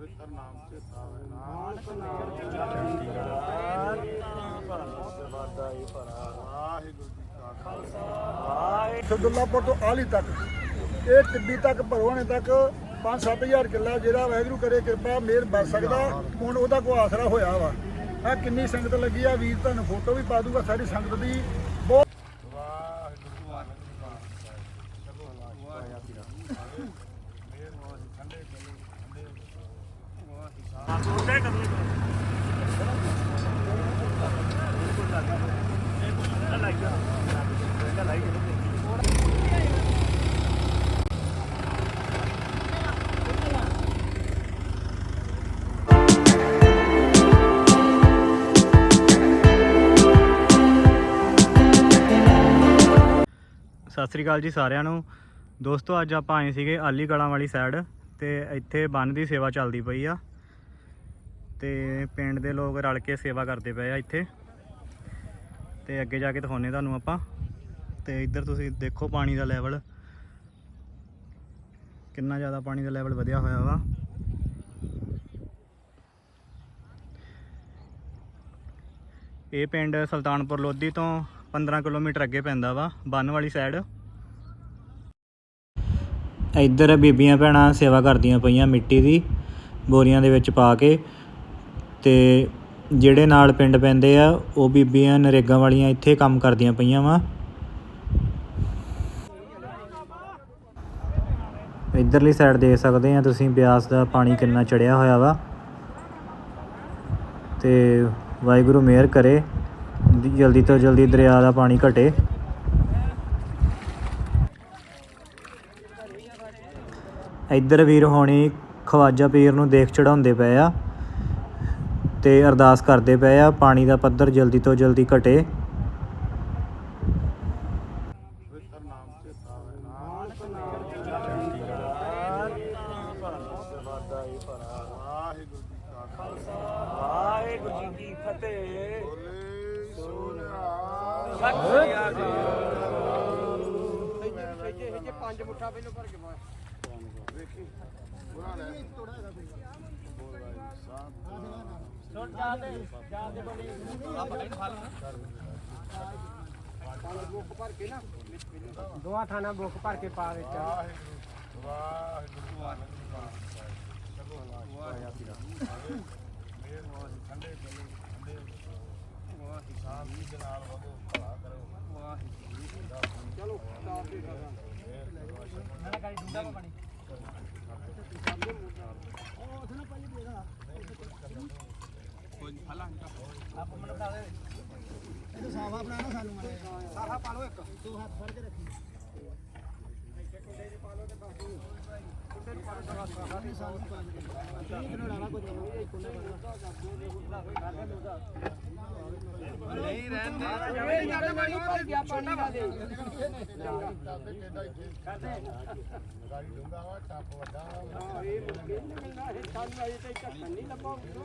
ਪਵਿੱਤਰ ਨਾਮ ਤੇ ਤਾਵੇ ਨਾਨਕ ਵਾਹਿਗੁਰੂ ਜੀ ਕਾ ਖਾਲਸਾ। ਸਦੁੱਲਾਪੁਰ ਤੋਂ ਆਲੀ ਤੱਕ ਇਹ ਟਿੱਬੀ ਤੱਕ ਭਰੋਣੇ ਤੱਕ 5-7000 ਕਿੱਲਾ ਜਿਹੜਾ ਵਾਹਿਗੁਰੂ ਕਰੇ ਕਿਰਪਾ ਮੇਰ ਬਚ ਸਕਦਾ। ਹੁਣ ਉਹਦਾ ਕੋ ਆਸਰਾ ਹੋਇਆ ਵਾ। ਆ ਕਿੰਨੀ ਸੰਗਤ ਲੱਗੀ ਆ। ਵੀਰ ਤੁਹਾਨੂੰ ਫੋਟੋ ਵੀ ਪਾ ਦੂੰਗਾ। ਸਾਰੀ ਸੰਗਤ ਦੀ ਬਹੁਤ ਵਾਹਿਗੁਰੂ ਸਤਿ ਸ੍ਰੀ ਅਕਾਲ ਜੀ ਸਾਰਿਆਂ ਨੂੰ। ਦੋਸਤੋ, ਅੱਜ ਆਪਾਂ ਆਏ ਸੀਗੇ ਆਲੀ ਕਲਾਂ ਵਾਲੀ ਸਾਈਡ ਤੇ ਇੱਥੇ ਬੰਨ ਦੀ ਸੇਵਾ ਚੱਲਦੀ ਪਈ ਆ। ਤੇ ਪਿੰਡ ਦੇ ਲੋਕ ਰਲ ਕੇ ਸੇਵਾ ਕਰਦੇ ਪਏ ਆ ਇੱਥੇ। ਤੇ ਅੱਗੇ ਜਾ ਕੇ ਦਿਖਾਉਨੇ ਤੁਹਾਨੂੰ ਆਪਾਂ। ਤੇ ਇੱਧਰ ਤੁਸੀਂ ਦੇਖੋ ਪਾਣੀ ਦਾ ਲੈਵਲ ਕਿੰਨਾ ਜ਼ਿਆਦਾ ਪਾਣੀ ਦਾ ਲੈਵਲ ਵਧਿਆ ਹੋਇਆ ਵਾ। ਇਹ ਪਿੰਡ ਸੁਲਤਾਨਪੁਰ ਲੋਧੀ ਤੋਂ 15 ਕਿਲੋਮੀਟਰ ਅੱਗੇ ਪੈਂਦਾ ਵਾ, ਬੰਨ ਵਾਲੀ ਸਾਈਡ ਇੱਧਰ ਬੀਬੀਆਂ ਭੈਣਾਂ ਸੇਵਾ ਕਰਦੀਆਂ ਪਈਆਂ ਮਿੱਟੀ ਦੀ ਬੋਰੀਆਂ ਦੇ ਵਿੱਚ ਪਾ ਕੇ। ਤੇ ਜਿਹੜੇ ਨਾਲ ਪਿੰਡ ਪੈਂਦੇ ਆ, ਉਹ ਬੀਬੀਆਂ ਨਰੇਗਾ ਵਾਲੀਆਂ ਇੱਥੇ ਕੰਮ ਕਰਦੀਆਂ ਪਈਆਂ ਵਾ। ਇੱਧਰਲੀ ਸਾਈਡ ਦੇਖ ਸਕਦੇ ਆ ਤੁਸੀਂ, ਬਿਆਸ ਦਾ ਪਾਣੀ ਕਿੰਨਾ ਚੜਿਆ ਹੋਇਆ ਵਾ। ਤੇ ਵਾਹਿਗੁਰੂ ਮਿਹਰ ਕਰੇ, ਜਲਦੀ ਤੋਂ ਜਲਦੀ ਦਰਿਆ ਦਾ ਪਾਣੀ ਘਟੇ। ਇੱਧਰ ਵੀਰ ਹੋਣੀ ਖਵਾਜਾ ਪੀਰ ਨੂੰ ਦੇਖ ਚੜਾਉਂਦੇ ਪਏ ਆ। ਤੇ ਅਰਦਾਸ ਕਰਦੇ ਪਏ ਆ, ਪਾਣੀ ਦਾ ਪੱਧਰ ਜਲਦੀ ਤੋਂ ਜਲਦੀ ਘਟੇ। ਪਵਿੱਤਰ ਨਾਮ ਤੇ ਤਾਵੇ ਨਾਨਕ ਵਾਹਿਗੁਰੂ ਜੀ ਕਾ ਖਾਲਸਾ ਵਾਹਿਗੁਰੂ ਜੀ ਕੀ ਫਤਿਹ। ਬੋਲੇ ਪੰਜ ਮੁੱਠਾ ਪਹਿਲਾਂ ਭਰ ਕੇ ਸਾਹਿਬ ਦੋਆ ਥਾਣਾ ਬੁੱਕ ਭਰ ਕੇ ਪਾ ਵਿੱਚ ਵਾਹਿਗੁਰੂ ਵਾਹਿਗੁਰੂ ਵਾਹਿਗੁਰੂ ਵਾਹਿਗੁਰੂ ਮਿਹਰਬਾਨੀ ਠੰਡੇ ਚਲੋ ਠੰਡੇ ਵਾਹਿਗੁਰੂ ਸਾਹਿਬ ਜੀ ਦੇ ਨਾਲ ਵਧੋ ਭਲਾ ਕਰੋ ਵਾਹਿਗੁਰੂ ਚਲੋ ਤਾਪ ਦੇ ਸਾਫਾ ਬਣਾਣਾ ਸਾਨੂੰ ਮਾਰੇ ਸਾਫਾ ਪਾ ਲਓ ਇੱਕ। ਦੋ ਹੱਥ ਫੜ ਕੇ ਰੱਖੀ। ਨਹੀਂ ਰਹਿੰਦੇ ਗਾੜੀ ਡੂੰਗਾ ਵਾ। ਟੱਪ ਵੱਡਾ ਵਾ ਵਾਹਿਗੁਰੂ ਤੂੰ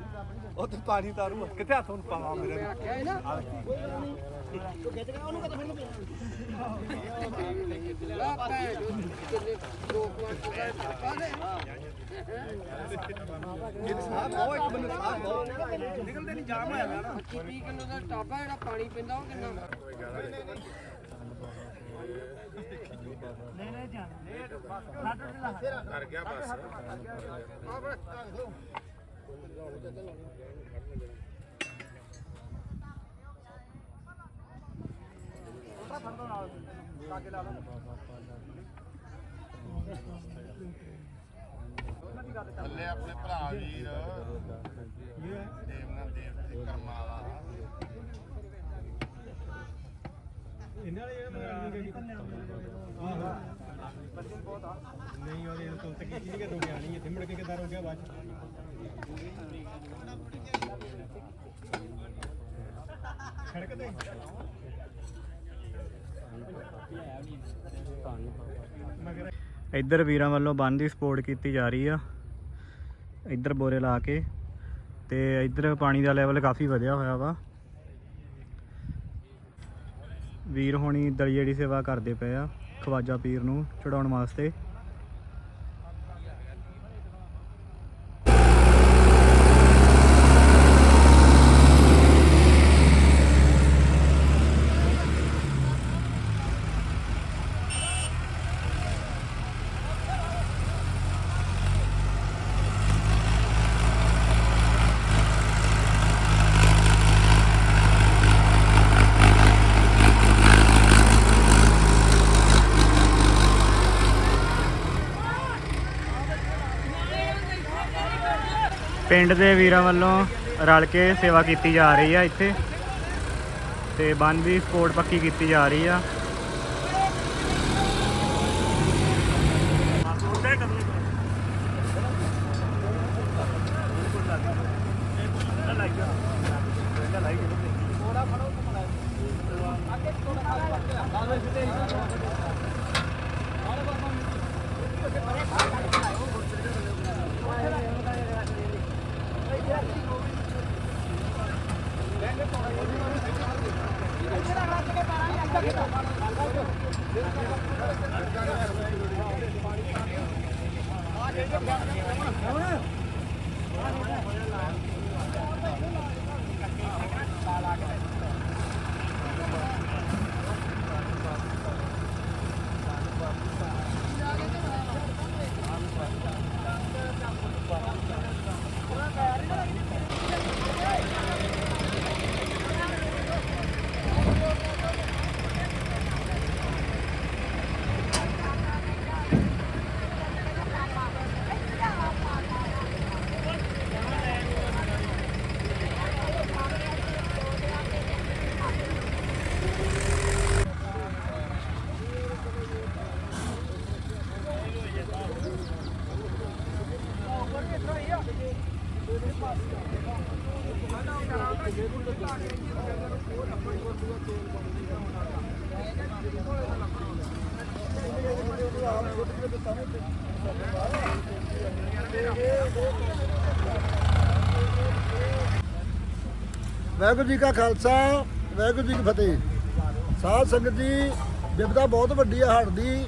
ਉਹ ਤੇ ਪਾਣੀ ਤਾਰੂ ਕਿੱਥੇ ਹੱਥ ਨੂੰ ਪਾਵਾਂ ਮੇਰੇ ਸਾਹ ਬਹੁਤ ਇੱਕ ਬੰਦੇ ਸਾਹ ਬਹੁਤ ਨਿਕਲਦੇ ਨਹੀਂ ਜਾਮ ਹੋਇਆ ਨਾ 30 ਕਿਲੋ ਦਾ। ਟਾਬਾ ਜਿਹੜਾ ਪਾਣੀ ਪੈਂਦਾ ਉਹ ਕਿੰਨਾ ਕਰ ਗਿਆ ਬਸ। ਥੱਲੇ ਆਪਣੇ ਭਰਾ ਵੀਰ ਦੇਵਨਾ ਦੇਵ ਤੇ ਕਰਮਾ ਇਹਨਾਂ ਨੇ ਜਿਹੜਾ ਨਹੀਂ ਉਹ ਇਹ ਤੋਂ ਤੱਕ ਕੀਤੀ ਕਿ ਦੋ ਗਿਆ ਨਹੀਂ ਇੱਥੇ, ਮੁੜ ਕੇ ਕਿਦਾਰ ਹੋ ਗਿਆ ਬਾਅਦ ਸੜਕ ਤੇ? ਮਗਰ ਇੱਧਰ ਵੀਰਾਂ ਵੱਲੋਂ ਬੰਨ ਦੀ ਸਪੋਰਟ ਕੀਤੀ ਜਾ ਰਹੀ ਆ। ਇੱਧਰ ਬੋਰੇ ਲਾ ਕੇ ਤੇ ਇੱਧਰ ਪਾਣੀ ਦਾ ਲੈਵਲ ਕਾਫੀ ਵਧਿਆ ਹੋਇਆ ਵਾ। ਵੀਰ ਹੋਣੀ ਦਲੀਏ ਦੀ ਸੇਵਾ ਕਰਦੇ ਪਏ ਆ। ਖਵਾਜਾ ਪੀਰ ਨੂੰ ਚੜਾਉਣ ਵਾਸਤੇ। ਪਿੰਡ ਦੇ ਵੀਰਾਂ ਵੱਲੋਂ ਰਲ ਕੇ ਸੇਵਾ ਕੀਤੀ ਜਾ ਰਹੀ ਆ ਇੱਥੇ ਤੇ ਬੰਨ ਦੀ ਸਪੋਰਟ ਪੱਕੀ ਕੀਤੀ ਜਾ ਰਹੀ ਆ। ਵਾਹਿਗੁਰੂ ਜੀ ਕਾ ਖਾਲਸਾ, ਵਾਹਿਗੁਰੂ ਜੀ ਕੀ ਫਤਿਹ। ਸਾਧ ਸੰਗਤ ਜੀ ਵਿਪਤਾ ਬਹੁਤ ਵੱਡੀ ਆ, ਹੜ੍ਹ ਦੀ।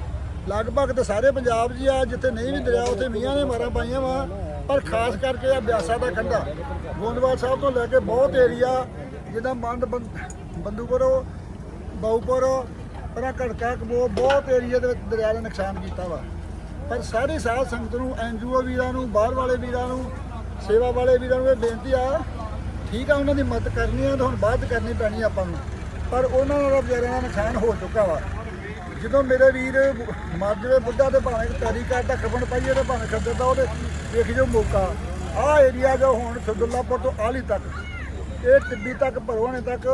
ਲਗਭਗ ਤੇ ਸਾਰੇ ਪੰਜਾਬ 'ਚ ਹੀ ਆ, ਜਿੱਥੇ ਨਹੀਂ ਵੀ ਦਰਿਆ, ਉੱਥੇ ਮੀਆਂ ਨੇ ਮਾਰਾਂ ਪਾਈਆਂ ਵਾ। ਪਰ ਖਾਸ ਕਰਕੇ ਆ ਬਿਆਸਾ ਦਾ ਖੰਡਾ ਗੋਂਦਵਾਲ ਸਾਹਿਬ ਤੋਂ ਲੈ ਕੇ ਬਹੁਤ ਏਰੀਆ ਜਿੱਦਾਂ ਮੰਡ ਬੰ- ਬੰਦੂਪੁਰੋਂ ਬਾਉਪੁਰ ਘੜਕਾ ਕਬੋ ਬਹੁਤ ਏਰੀਆ ਦੇ ਵਿੱਚ ਦਰਿਆ ਨੇ ਨੁਕਸਾਨ ਕੀਤਾ ਵਾ। ਪਰ ਸਾਰੀ ਸਾਧ ਸੰਗਤ ਨੂੰ ਐਨਜੀਓ ਵੀਰਾਂ ਨੂੰ, ਬਾਹਰ ਵਾਲੇ ਵੀਰਾਂ ਨੂੰ, ਸੇਵਾ ਵਾਲੇ ਵੀਰਾਂ ਨੂੰ ਇਹ ਬੇਨਤੀ ਆ, ਠੀਕ ਆ, ਉਹਨਾਂ ਦੀ ਮਦਦ ਕਰਨੀ ਆ ਤਾਂ ਹੁਣ ਬਾਅਦ ਕਰਨੀ ਪੈਣੀ ਆਪਾਂ ਨੂੰ। ਪਰ ਉਹਨਾਂ ਦਾ ਵਿਚਾਰਿਆਂ ਦਾ ਨੁਕਸਾਨ ਹੋ ਚੁੱਕਾ ਵਾ। ਜਦੋਂ ਮੇਰੇ ਵੀਰ ਮਰ ਬੁੱਢਾ ਤੇ ਭਾਵੇਂ ਪੈਰੀ ਕਰ ਖਬਣ ਪਾਈਏ ਤੇ ਭਾਵੇਂ ਖੱਦਰ ਦਾ ਉਹਦੇ, ਵੇਖ ਜੋ ਮੌਕਾ। ਆਹ ਏਰੀਆ ਜੋ ਹੁਣ ਸਦੁੱਲਾਪੁਰ ਤੋਂ ਆਲੀ ਤੱਕ, ਇਹ ਟਿੱਬੀ ਤੱਕ ਭਰਵਾਣੇ ਤੱਕ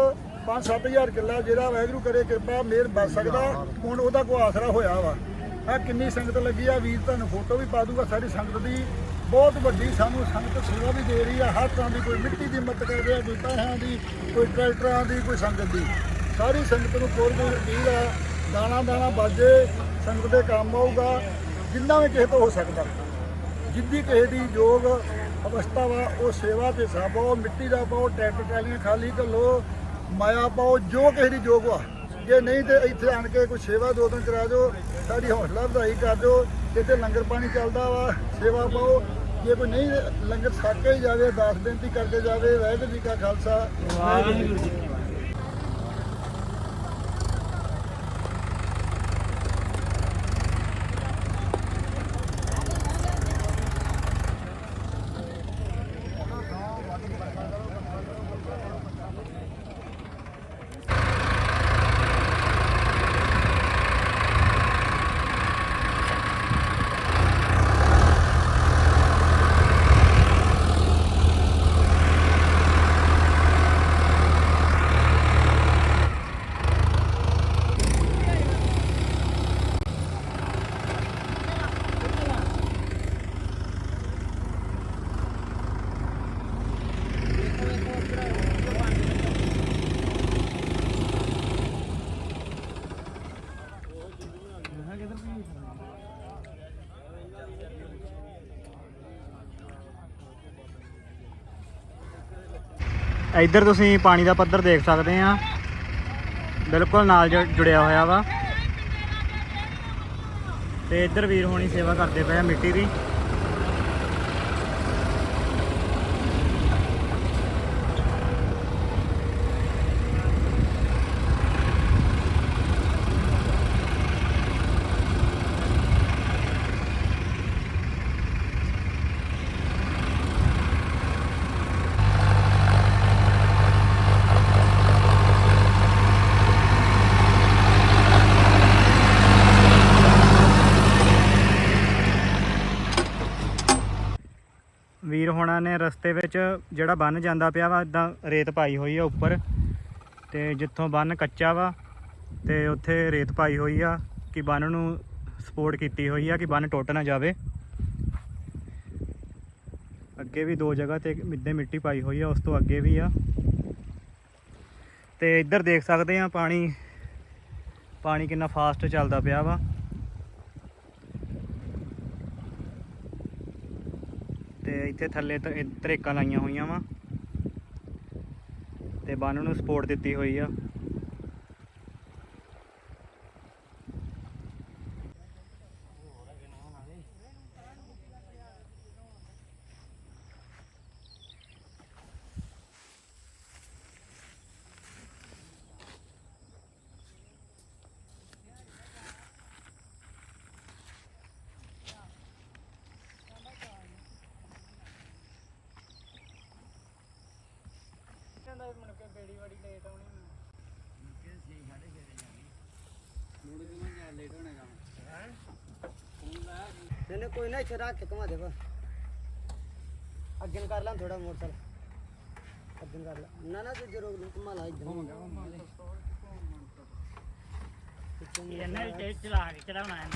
5-7000 ਕਿੱਲਾ ਜਿਹੜਾ ਵਾਹਿਗੁਰੂ ਕਰੇ ਕਿਰਪਾ, ਮਿਹਰ ਬਚ ਸਕਦਾ। ਹੁਣ ਉਹਦਾ ਕੋਈ ਆਸਰਾ ਹੋਇਆ ਵਾ। ਆ ਕਿੰਨੀ ਸੰਗਤ ਲੱਗੀ ਆ, ਵੀਰ ਤੁਹਾਨੂੰ ਫੋਟੋ ਵੀ ਪਾ ਦੂੰਗਾ ਸਾਰੀ ਸੰਗਤ ਦੀ। ਬਹੁਤ ਵੱਡੀ ਸਾਨੂੰ ਸੰਗਤ ਸੇਵਾ ਵੀ ਦੇ ਰਹੀ ਆ, ਹਰ ਤਰ੍ਹਾਂ ਦੀ ਕੋਈ ਮਿੱਟੀ ਦੀ ਮਦਦ ਕਰ ਰਿਹਾ, ਕੋਈ ਪੈਸਿਆਂ ਦੀ, ਕੋਈ ਟਰੈਕਟਰਾਂ ਦੀ, ਕੋਈ ਸੰਗਤ ਦੀ। ਸਾਰੀ ਸੰਗਤ ਨੂੰ ਕੋਲ ਕੋਈ ਅਪੀਲ ਆ। ਦਾਣਾ ਦਾਣਾ ਬਾਜੇ ਸੰਗਤ ਦੇ ਕੰਮ ਆਊਗਾ, ਜਿੰਨਾ ਵੀ ਕਿਸੇ ਤੋਂ ਹੋ ਸਕਦਾ। ਜਿੱਦੀ ਕਿਸੇ ਦੀ ਯੋਗ ਅਵਸਥਾ ਵਾ, ਉਹ ਸੇਵਾ ਤੇ ਹਿੱਸਾ ਪਾਓ, ਮਿੱਟੀ ਦਾ ਪਾਓ, ਟਰੈਕਟਰ, ਟਰਾਲੀਆਂ ਖਾਲੀ ਘੱਲੋ, ਮਾਇਆ ਪਾਓ, ਜੋ ਕਿਸੇ ਦੀ ਯੋਗ ਵਾ। ਜੇ ਨਹੀਂ ਤੇ ਇੱਥੇ ਆਣ ਕੇ ਕੋਈ ਸੇਵਾ ਦੋ ਦਿਨ ਕਰਾ ਦਿਓ, ਸਾਡੀ ਹੌਸਲਾ ਵਧਾਈ ਕਰ ਦਿਓ, ਇੱਥੇ ਲੰਗਰ ਪਾਣੀ ਚੱਲਦਾ ਵਾ, ਸੇਵਾ ਪਾਓ। ਜੇ ਕੋਈ ਨਹੀਂ, ਲੰਗਰ ਛੱਕ ਕੇ ਹੀ ਜਾਵੇ ਅਰਦਾਸ ਬੇਨਤੀ ਕਰਕੇ ਜਾਵੇ, ਵਾਹਿਗੁਰੂ ਜੀ ਕਾ ਖਾਲਸਾ, ਵਾਹਿਗੁਰੂ ਜੀ ਇੱਧਰ ਤੁਸੀਂ ਪਾਣੀ ਦਾ ਪੱਧਰ ਦੇਖ ਸਕਦੇ ਆ। ਬਿਲਕੁਲ ਨਾਲ ਜੁ- ਜੁੜਿਆ ਹੋਇਆ ਵਾ। ਤੇ ਇੱਧਰ ਵੀਰ ਹੋਣੀ ਸੇਵਾ ਕਰਦੇ ਪਏ ਆ ਮਿੱਟੀ ਦੀ ਵੀਰ ਹੋਣਾ ਨੇ ਰਸਤੇ ਵਿੱਚ ਜਿਹੜਾ ਬੰਨ ਜਾਂਦਾ ਪਿਆ ਵਾ ਇਦਾਂ ਰੇਤ ਪਾਈ ਹੋਈ ਆ ਉੱਪਰ। ਤੇ ਜਿੱਥੋਂ ਬੰਨ ਕੱਚਾ ਵਾ, ਤੇ ਉੱਥੇ ਰੇਤ ਪਾਈ ਹੋਈ ਆ ਕਿ ਬੰਨ ਨੂੰ ਸਪੋਰਟ ਕੀਤੀ ਹੋਈ ਆ ਕਿ ਬੰਨ ਟੁੱਟ ਨਾ ਜਾਵੇ। ਅੱਗੇ ਵੀ ਦੋ ਜਗ੍ਹਾ ਤੇ ਮਿੱਦੇ ਮਿੱਟੀ ਪਾਈ ਹੋਈ ਆ, ਉਸ ਤੋਂ ਅੱਗੇ ਵੀ ਆ। ਤੇ ਇੱਧਰ ਦੇਖ ਸਕਦੇ ਆ ਪਾਣੀ ਪਾਣੀ ਕਿੰਨਾ ਫਾਸਟ ਚੱਲਦਾ ਪਿਆ ਵਾ। ਤੇ ਇੱਥੇ ਥੱਲੇ ਤ- ਤਰੇਕਾਂ ਲਾਈਆਂ ਹੋਈਆਂ ਵਾ। ਤੇ ਬੰਨ ਨੂੰ ਸਪੋਰਟ ਦਿੱਤੀ ਹੋਈ ਆ। ਕੋਈ ਨਾ ਇੱਥੇ ਰੱਖ ਕੇ ਘੁਮਾ ਦੇ ਬਸ। ਅੱਗੇ ਕਰ ਲਾਂ ਥੋੜਾ ਮੋਟਰ ਅੱਗੇ ਕਰ ਲਾਂ। ਨਾ ਨਾ ਤੂੰ ਜਰੂਰ ਘੁਮਾ ਲਾ ਇੱਧਰ ਘੁਮਾ ਘੁਮਾ ਇਹਨਾਂ ਵਿੱਚ ਚਲਾ ਕੇ ਚੜਾਉਣਾ ਹੈ।